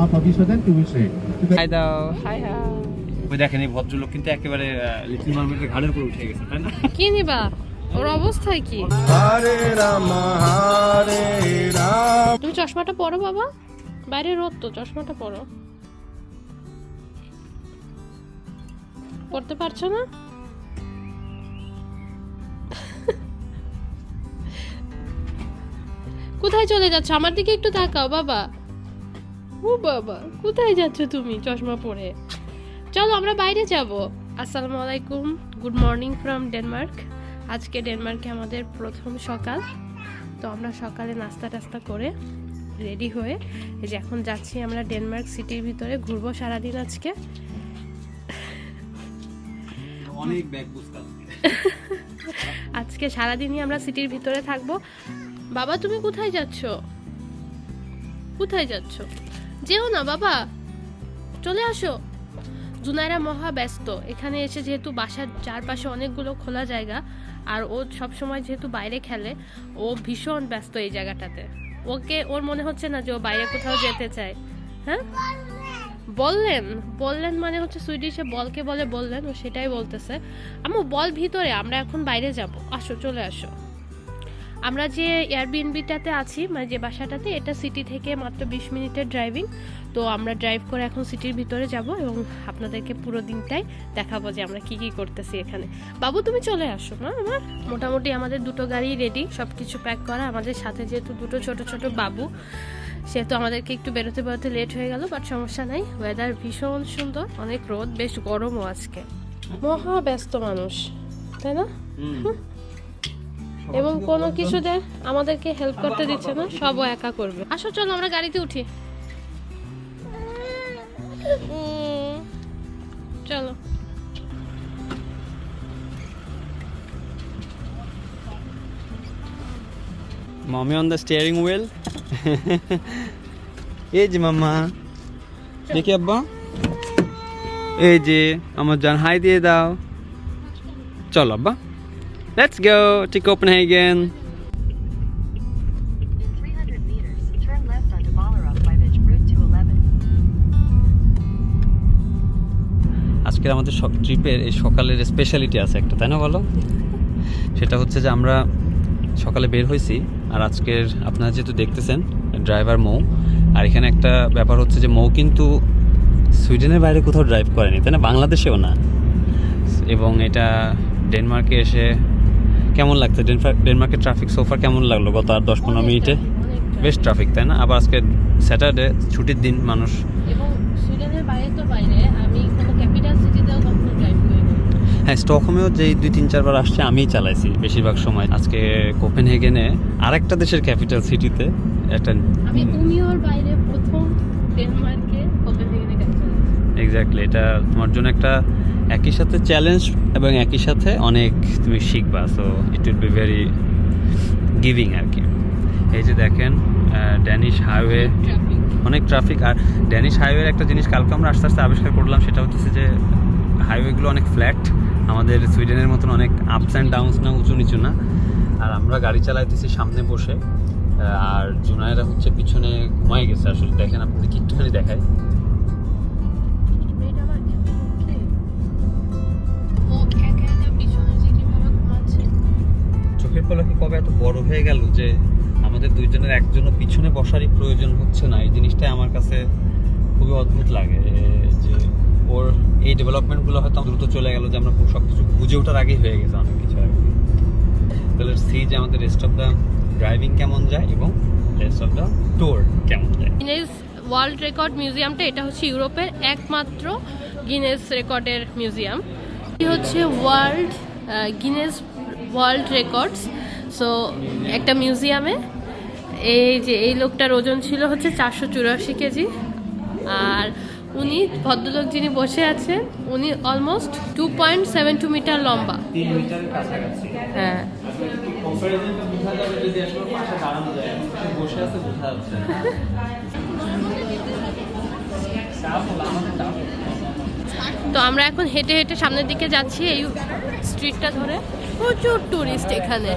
our permission to visit. Hi দাও hi hi ওই দেখেন এই ভদ্রলোক কিন্তু একেবারে লিটল মার্মেটের ঘাড়ের উপরে উঠে গেছে তাই না? কি নিবা? ওর অবস্থায় কি? হরে রাম হরে রাম। তুমি চশমাটা পরো বাবা। বাইরে রোদ তো চশমাটা পরো। পড়তে পারছ না? কোথায় চলে যাচ্ছ? আমার দিকে একটু তাকাও বাবা। ও বাবা কোথায় যাচ্ছ তুমি চশমা পরে? চলো আমরা বাইরে যাব। আসসালামু আলাইকুম গুড মর্নিং ফ্রম ডেনমার্ক। আজকে ডেনমার্কে আমাদের প্রথম সকাল। তো আমরা সকালে নাস্তা টাস্তা করে রেডি হয়ে এই যে এখন যাচ্ছি আমরা ডেনমার্ক সিটির ভিতরে। ঘুরবো সারাদিন আজকে। অনেক আজকে সারাদিনই আমরা সিটির ভিতরে থাকব। বাবা তুমি কোথায় যাচ্ছ? কোথায় যাচ্ছ? যেও না, বাবা। চলে আসো। জুনাইরা মহা ব্যস্ত। এখানে এসে যেহেতু বাসার চারপাশে অনেকগুলো খোলা জায়গা, আর ও সব সময় যেহেতু বাইরে খেলে, ও ভীষণ ব্যস্ত এই জায়গাটাতে। ওকে, ওর মনে হচ্ছে না যে ও বাইরে কোথাও যেতে চায়। হ্যাঁ? বললেন। বললেন মানে হচ্ছে সুইডিশে বলকে বলে বললেন, ও সেটাই বলতেছে। আমু বল ভিতরে, আমরা এখন বাইরে যাব। আসো, চলে আসো। আমরা যে এয়ারবিএনবিটাতে আছি মানে যে বাসাটাতে এটা সিটি থেকে মাত্র বিশ মিনিটের ড্রাইভিং তো আমরা ড্রাইভ করে এখন সিটির ভিতরে যাব এবং আপনাদেরকে পুরো দিনটাই দেখাবো যে আমরা কি কি করতেছি এখানে। বাবু তুমি চলে আসো না আমার? মোটামুটি আমাদের দুটো গাড়ি রেডি সব কিছু প্যাক করা। আমাদের সাথে যেহেতু দুটো ছোট ছোট বাবু সেহেতু আমাদেরকে একটু বেরোতে বেরোতে লেট হয়ে গেল বাট সমস্যা নাই। ওয়েদার ভীষণ সুন্দর অনেক রোদ বেশ গরমও আজকে। মহা ব্যস্ত মানুষ তাই না? এবং কোনো কিছুতে আমাদেরকে হেল্প করতে দিচ্ছে না সবও একা করবে। আসো চলো আমরা গাড়িতে উঠি। চলো। Mommy on the steering wheel এই যে মাম্মা। দেখি আব্বা। এই যে আমার জান হাই দিয়ে দাও। চলো আব্বা। Let's go to Copenhagen 300 meters, turn left onto Ballerup by Vich Route 211. আজকের আমাদের ট্রিপের এই সকালের স্পেশালিটি আছে একটা তাই না বলো? সেটা হচ্ছে যে আমরা সকালে বের হয়েছি আর আজকের আপনারা যেহেতু দেখতেছেন ড্রাইভার মৌ আর এখানে একটা ব্যাপার হচ্ছে যে মৌ কিন্তু সুইডেনের বাইরে কোথাও ড্রাইভ করেনি তাই না? বাংলাদেশেও না। এবং এটা ডেনমার্কে এসে কেমন লাগছে? ডেনমার্ক ডেনমার্কের ট্রাফিক সোফার কেমন লাগল গত আর দশ পনেরো মিনিটে? বেশ ট্রাফিক তাই না? আবার আজকে স্যাটারডে ছুটির দিন মানুষ। হ্যাঁ স্টকহোমেও যেই দুই তিন চারবার আসছে আমিই চালাইছি বেশিরভাগ সময়। আজকে কোপেনহেগেনে আরেকটা দেশের ক্যাপিটাল সিটিতে একটা আমি উনিওর বাইরে প্রথম ডেনমার্কে কোপেনহেগেনে এক্স্যাক্টলি এটা তোমার জন্য একটা একই সাথে চ্যালেঞ্জ এবং একই সাথে অনেক তুমি শিখবা so it will be very giving আর কি। এই যে দেখেন ড্যানিশ হাইওয়ে অনেক ট্রাফিক আর ড্যানিশ হাইওয়ের একটা জিনিস কালকে আমরা আস্তে আস্তে আবিষ্কার করলাম সেটা হচ্ছে যে হাইওয়েগুলো অনেক ফ্ল্যাট আমাদের সুইডেনের মতন অনেক আপস অ্যান্ড ডাউনস না উঁচু নিচু না। আর আমরা গাড়ি চালাইতেছি সামনে বসে আর জুনায়েরা হচ্ছে পিছনে ঘুমাই গেছে আসলে দেখেন আপনাদের একটুখানি দেখায় পলকে কবে এত বড় হয়ে গেল যে আমাদের দুইজনের একজনও পিছনে বসারই প্রয়োজন হচ্ছে না? এই জিনিসটাই আমার কাছে খুবই অদ্ভুত লাগে যে ওর এই ডেভেলপমেন্টগুলো হয়তো দ্রুত চলে গেল যে আমরা সব কিছু বুঝে ওঠার আগেই হয়ে গেছে অনেক কিছু আর কি। তাহলে সি যে আমাদের রেস্ট অফ দ্য ড্রাইভিং কেমন যায় এবং রেস্ট অফ দ্য টোর কেমন যায়। ওয়ার্ল্ড রেকর্ড মিউজিয়ামটা এটা হচ্ছে ইউরোপের একমাত্র গিনেস রেকর্ডের মিউজিয়াম হচ্ছে world Guinness world records so একটা মিউজিয়ামে এই যে এই লোকটার ওজন ছিল হচ্ছে চারশো চুরাশি কেজি। আর উনি ভদ্রলোক যিনি বসে আছেন উনি almost two point seven two metre লম্বা। হ্যাঁ। বসে তো আমরা এখন হেঁটে হেঁটে সামনের দিকে যাচ্ছি, এই স্ট্রিটটা ধরে প্রচুর টুরিস্ট এখানে।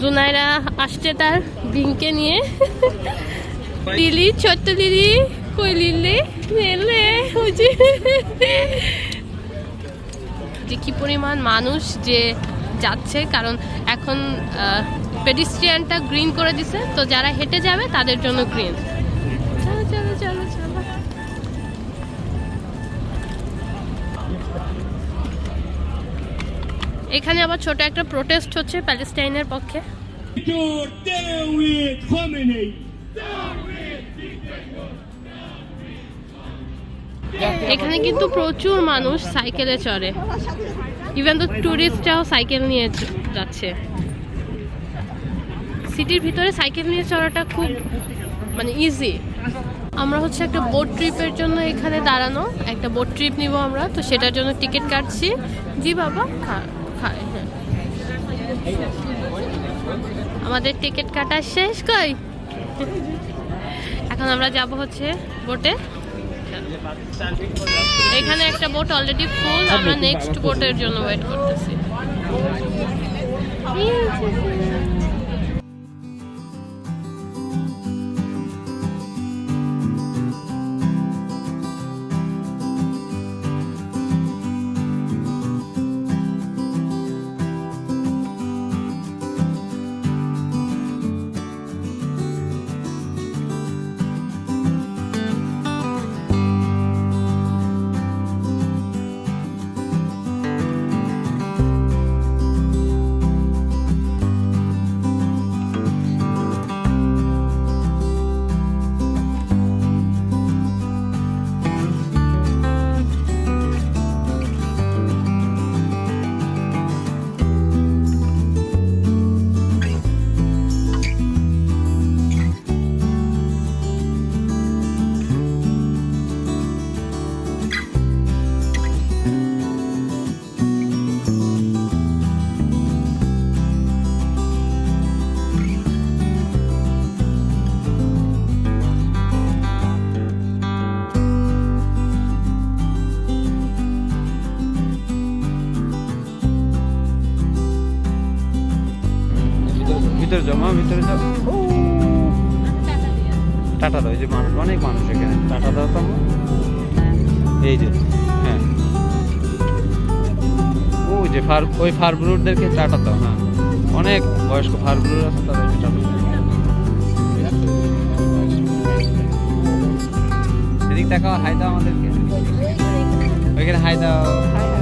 জুনাইরা আসছে তার ডিঙ্কে নিয়ে। লিলি ছোট্ট লিলি কই লিলি লে ওই যে যে কি পরিমাণ মানুষ যে যাচ্ছে, কারণ এখন পেডিস্ট্রিয়ানটা গ্রিন করে দিছে, তো যারা হেঁটে যাবে তাদের জন্য গ্রিন এখানে আবার ছোট একটা প্রোটেস্ট হচ্ছে প্যালেস্টাইনের পক্ষে. এখানে কিন্তু প্রচুর মানুষ সাইকেলে চড়ে। ইভেন তো ট্যুরিস্টরাও সাইকেল নিয়ে যাচ্ছে। সিটির ভিতরে সাইকেল নিয়ে চড়াটা খুব মানে ইজি আমরা হচ্ছে একটা বোট ট্রিপের জন্য এখানে দাঁড়ানো। একটা বোট ট্রিপ নিব আমরা তো সেটার জন্য টিকিট কাটছি। জি বাবা খা- খায় হ্যাঁ। আমাদের টিকিট কাটা শেষ কই? এখন আমরা যাব হচ্ছে বোটে। এখানে একটা বোট অলরেডি ফুল আমরা নেক্সট বোটের জন্য ওয়েট করতেছি। ভিতরে জমা ভিতরে যাও। টাটা দাও এই যে মানুষ অনেক মানুষ এখানে। টাটা দাও তো এই যে হ্যাঁ। ও যে ফার ওই ফার্মরুটদেরকে টাটা দাও হ্যাঁ। অনেক বয়স্ক ফার্মরুট আছে তাদেরকে টাটা দাও। এদিক দেখাও হাই দাও আমাদেরকে। ওইখানে হাই দাও। এই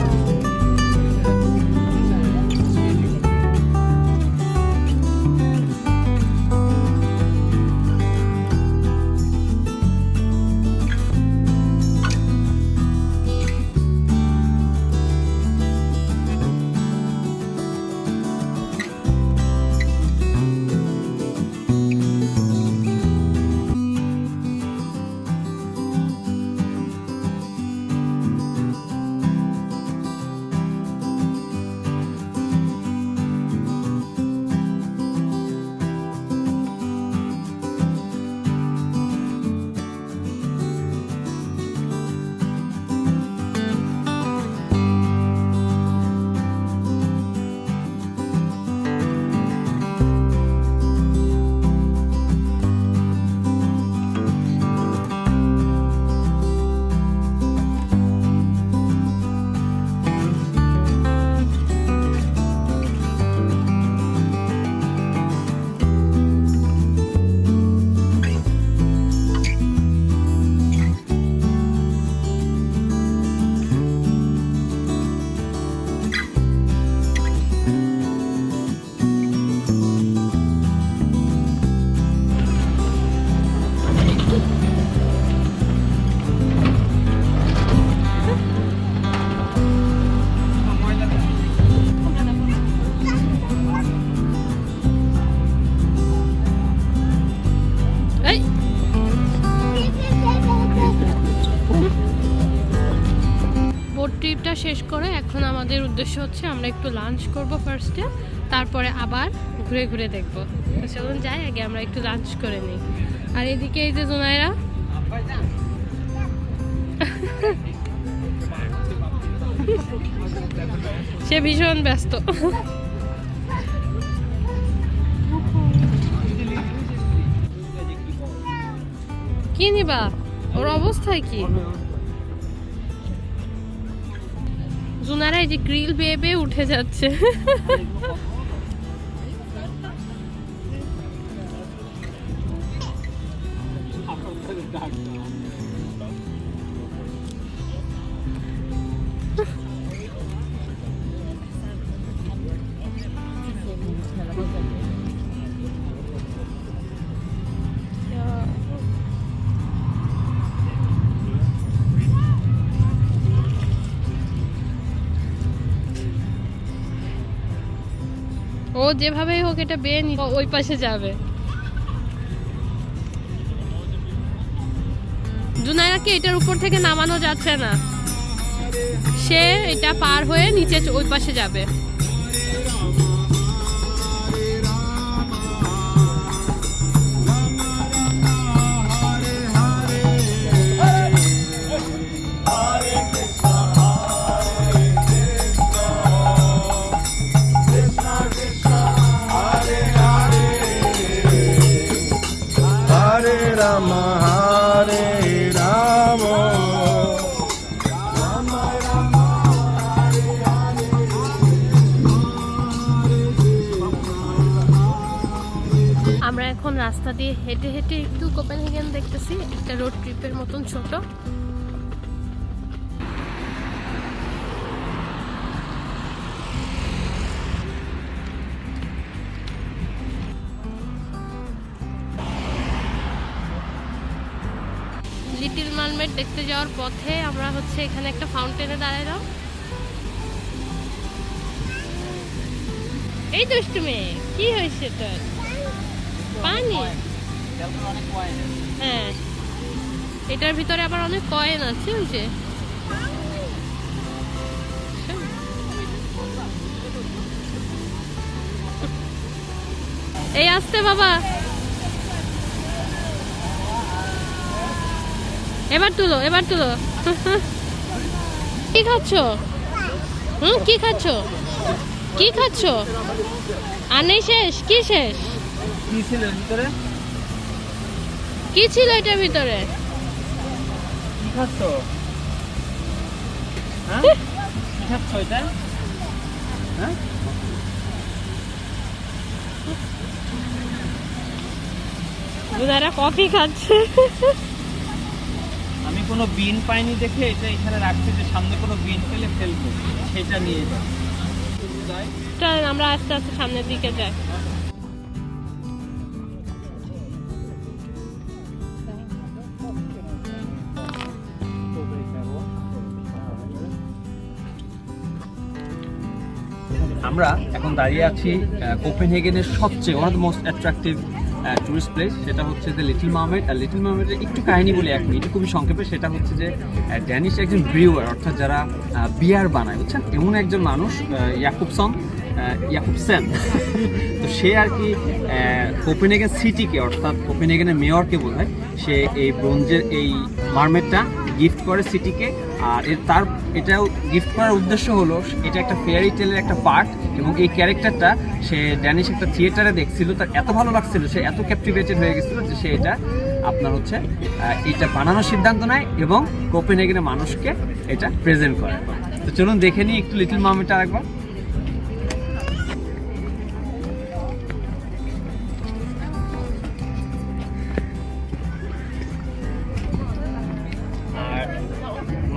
উদ্দেশ্য হচ্ছে আমরা একটু লাঞ্চ করব ফার্স্টে তারপরে আবার ঘুরে ঘুরে দেখব। তো চলুন যাই, আগে আমরা একটু লাঞ্চ করে নিই। আর এদিকে এই যে জোনাইরা। সে ভীষণ ব্যস্ত। কি নিবা? ওর অবস্থায় কি? জুনারা এই যে গ্রিল বেয়ে বেয়ে উঠে যাচ্ছে। ও যেভাবেই হোক এটা বেয়ে নি ওই পাশে যাবে। জুনাইরাকে এটার উপর থেকে নামানো যাচ্ছে না। সে এটা পার হয়ে নিচে ওই পাশে যাবে। রাস্তা দিয়ে হেঁটে হেঁটে একটু কোপেনহেগেন দেখতেছি, একটা রোড ট্রিপের মতন ছোট। লিটিল মার্মেড দেখতে যাওয়ার পথে আমরা হচ্ছে এখানে একটা ফাউন্টেনে দাঁড়াইলাম। এই মেয়ে কি হয়েছে তোর? পানি? হ্যাঁ। এটার ভিতরে আবার অনেক কয়েন আছে, ওই যে। এই আসতে বাবা। এবার তুলো এবার তুলো। কি খাচ্ছ? হুম, কি খাচ্ছ? কি খাচ্ছ? আর নেই শেষ? কি শেষ? কি ছিল ভিতরে? কি ছিল এটার ভিতরে? কি খাচ্ছ? হ্যাঁ? কি খাচ্ছ এটা? হ্যাঁ? কফি খাচ্ছে। আমি কোনো বিন পাইনি দেখে এটা এখানে রাখছি যে সামনে কোনো বিন পেলে ফেলব। সেটা নিয়ে যাই আমরা আস্তে আস্তে সামনের দিকে যাই। আমরা এখন দাঁড়িয়ে আছি কোপেনহেগেনের সবচেয়ে one of the most attractive tourist place সেটা হচ্ছে যে লিটল মার্মেড আর লিটল মার্মেডের একটু কাহিনী বলি এক মিনিট খুবই সংক্ষেপে, সেটা হচ্ছে যে ড্যানিশ একজন ব্রিউয়ার অর্থাৎ যারা বিয়ার বানায়, বুঝছেন? এমন একজন মানুষ ইয়াকুবসন ইয়াকুবসেন তো সে আর কি কোপেনহেগেন সিটিকে অর্থাৎ কোপেনহেগেনের মেয়রকে বোঝায় সে এই ব্রোঞ্জের এই মার্মেডটা গিফট করে সিটিকে আর এর তার, এটাও গিফট করার উদ্দেশ্য হলো, এটা একটা ফেয়ারি টেলের একটা পার্ট এবং এই ক্যারেক্টারটা সে ড্যানিশ একটা থিয়েটারে দেখছিল, তার এত ভালো লাগছিল, সে এত ক্যাপটিভেটেড হয়ে গেছিল যে সে এটা আপনার হচ্ছে এটা বানানোর সিদ্ধান্ত নেয় এবং কোপেনহেগেনের মানুষকে এটা প্রেজেন্ট করে। তো চলুন দেখে নিই একটু লিটল মামিটা আরেকবার।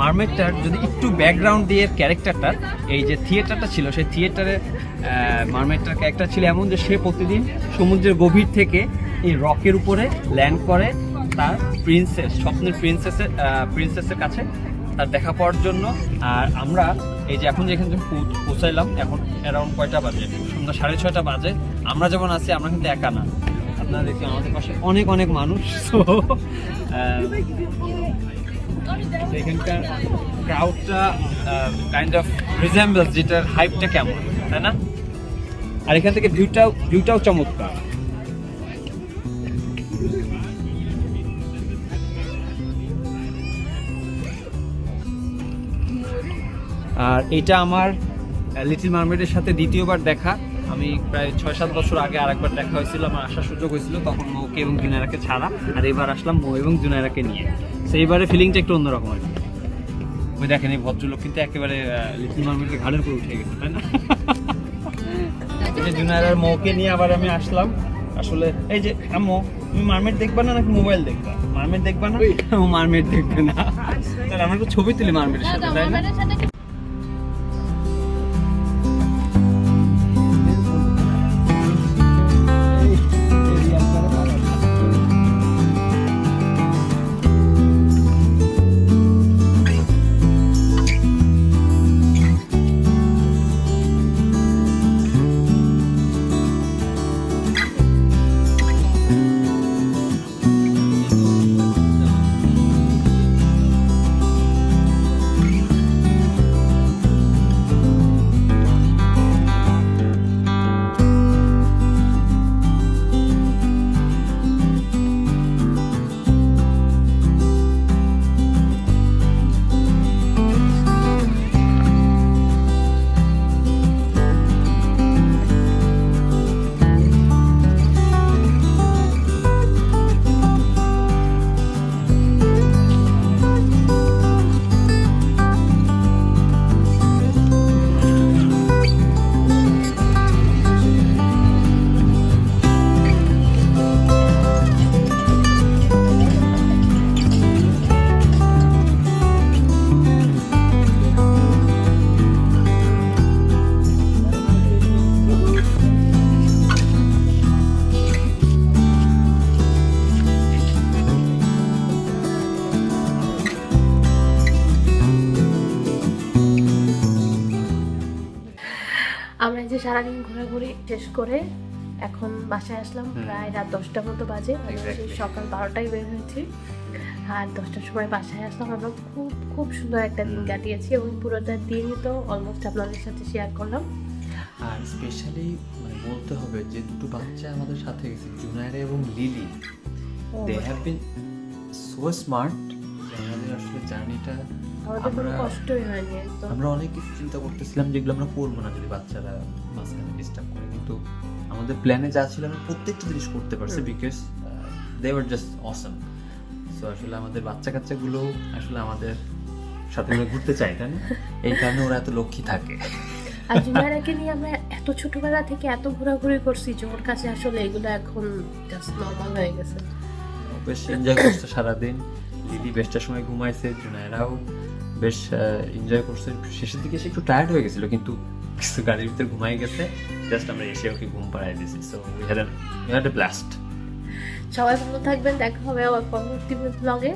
মার্মেটটার যদি একটু ব্যাকগ্রাউন্ড দিয়ে ক্যারেক্টারটা এই যে থিয়েটারটা ছিল, সেই থিয়েটারে মার্মেটটার ক্যারেক্টার ছিল এমন যে সে প্রতিদিন সমুদ্রের গভীর থেকে এই রকের উপরে ল্যান্ড করে তার প্রিন্সেস স্বপ্নের প্রিন্সেসের প্রিন্সেসের কাছে তার দেখা পাওয়ার জন্য। আর আমরা এই যে এখন যেখানে পৌঁছাইলাম, এখন অ্যারাউন্ড কয়টা বাজে? সন্ধ্যা সাড়ে ছয়টা বাজে। আমরা যেমন আছি, আমরা কিন্তু একা না। আপনারা দেখছেন আমাদের পাশে অনেক অনেক মানুষ তো এখানকার ক্রাউডটা কাইন্ড অফ রিজেম্বলস যেটার হাইপটা কেমন, তাই না? আর এখান থেকে ভিউটাও ভিউটাও চমৎকার। আর এটা আমার লিটল মার্মেডের সাথে দ্বিতীয়বার দেখা। আমি প্রায় ছয় সাত বছর আগে আরেকবার দেখা হয়েছিল, আমার আসার সুযোগ হয়েছিল, তখন মৌকে এবং জুনায়রাকে ছাড়া। আর এবার আসলাম মৌ এবং জুনায়রাকে নিয়ে। তো এইবারে ফিলিংটা একটু অন্যরকম আর কি। ওই দেখেন এই ভদ্রলোক কিন্তু একেবারে লিটল মার্মেটকে ঘাড়ের উপর উঠে গেছে তাই না? এই যে জুনায়রার মৌকে নিয়ে আবার আমি আসলাম। আসলে এই যে আম্মু তুমি মার্মেট দেখবা না নাকি মোবাইল দেখবা? মার্মেট দেখবা না? ও মার্মেট দেখবে না। তাহলে আমরা একটু ছবি তুলি মার্মেটের সাথে তাই না? সারাদিন ঘোরাঘুরি শেষ করে এখন বাসায় আসলাম প্রায় রাত দশটার মতো বাজে। সেই সকাল বারোটায় বের হয়েছি। আর দশটার সময় বাসায় আসলাম। আমরা খুব খুব সুন্দর একটা দিন কাটিয়েছি এবং পুরোটা দিনই তো অলমোস্ট আপনাদের সাথে শেয়ার করলাম। আর স্পেশালি মানে বলতে হবে যে দুটো বাচ্চা আমাদের সাথে গেছে জুনায়রা এবং Lily. They have been so smart আমাদের আসলে জার্নিটা আমরা- কষ্টই হয়নি আমরা অনেক কিছু চিন্তা করতেছিলাম যেগুলো আমরা করব না যদি বাচ্চারা মাঝখানে ডিস্টার্ব করে। কিন্তু আমাদের প্ল্যানে যা ছিল আমরা প্রত্যেকটা জিনিস করতে পারছি because they were just awesome so আসলে আমাদের বাচ্চা কাচ্চাগুলো আসলে আমাদের সাথে করে ঘুরতে চায় তাই না? এই কারণে ওরা এত লক্ষ্মী থাকে। আর জুনিয়ারাকে নিয়ে আমরা এত ছোটবেলা থেকে এত ঘোরাঘুরি করছি যে ওর কাছে আসলে এগুলো এখন জাস্ট নর্মাল হয়ে গেছে। বেশ এনজয় করছে সারাদিন। দিদি বেশটার সময় ঘুমাইছে জুনায়রাও বেশ এনজয় করছে। শেষের দিকে সে একটু টায়ার্ড হয়ে গেছিল কিন্তু কিছু গাড়ির ভিতরে ঘুমাই গেছে। জাস্ট আমরা এসে ওকে ঘুম পাড়াই দিয়েছি so we had we had a blast সবাই ভালো থাকবেন, দেখা হবে আবার পরবর্তী ব্লগে